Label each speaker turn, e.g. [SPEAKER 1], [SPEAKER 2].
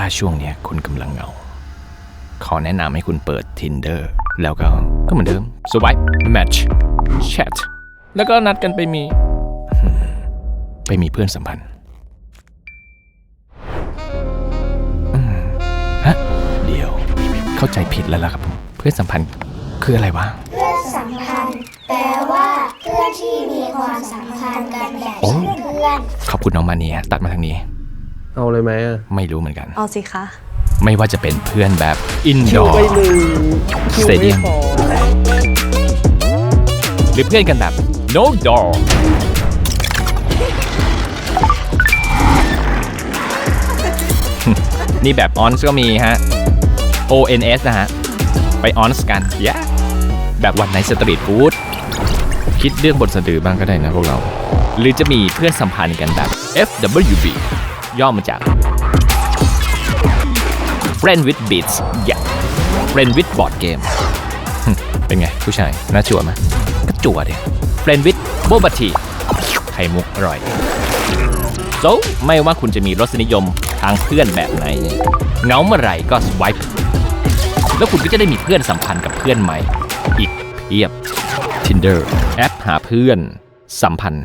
[SPEAKER 1] าช่วงเนี้ยคุณกำลังเหงา ขอแนะนำให้คุณเปิด Tinder แล้วก็ก็เหมือนเดิม swipe match chat แล้วก็นัดกันไปมี ไปมีเพื่อนสัมพันธ์อืมฮะ เดี๋ยว เข้าใจผิดแล้วล่ะครับผมเพื่อนสัมพันธ์คืออะไรวะ
[SPEAKER 2] เพื่อนสัมพันธ์แปลว่าเพื่อนที่มีความสัมพันธ์กันแบบ
[SPEAKER 1] โอ้
[SPEAKER 2] เช่นเพื่อน
[SPEAKER 1] ขอบคุณน้องมาเนียตัดมาทางนี้
[SPEAKER 3] เอาเลยไหมอะ
[SPEAKER 1] ไม่รู้เหมือนกัน
[SPEAKER 4] เอาสิคะ
[SPEAKER 1] ไม่ว่าจะเป็นเพื่อนแบบ
[SPEAKER 3] คิว
[SPEAKER 1] indoor
[SPEAKER 3] ไปหนึ่งคิว
[SPEAKER 1] Stadium
[SPEAKER 3] ไม่พอ
[SPEAKER 1] หรือเพื่อนกันแบบ no door นี่แบบ ons ก็มีฮะ ons นะฮะ ไป ons กัน yeah แบบวันในสตรีทฟู้ดคิดเรื่องบนสะดือบ้างก็ได้นะพวกเรา หรือจะมีเพื่อนสัมพันธ์กันแบบ FWB ย่อมาจาก Friend with Beats อย่า Friend with Board Game เป็นไง ผู้ชาย น่าจั่วไหมก็จั่วดิ Friend with Boba Tea ไข่มุกอร่อย so ไม่ว่าคุณจะมีรสนิยมทางเพื่อนแบบไหนเงาเมื่อไหร่ก็ swipe แล้วคุณก็จะได้มีเพื่อนสัมพันธ์กับเพื่อนใหม่ อีกเพียบ Tinder แอปหาเพื่อน สัมพันธ์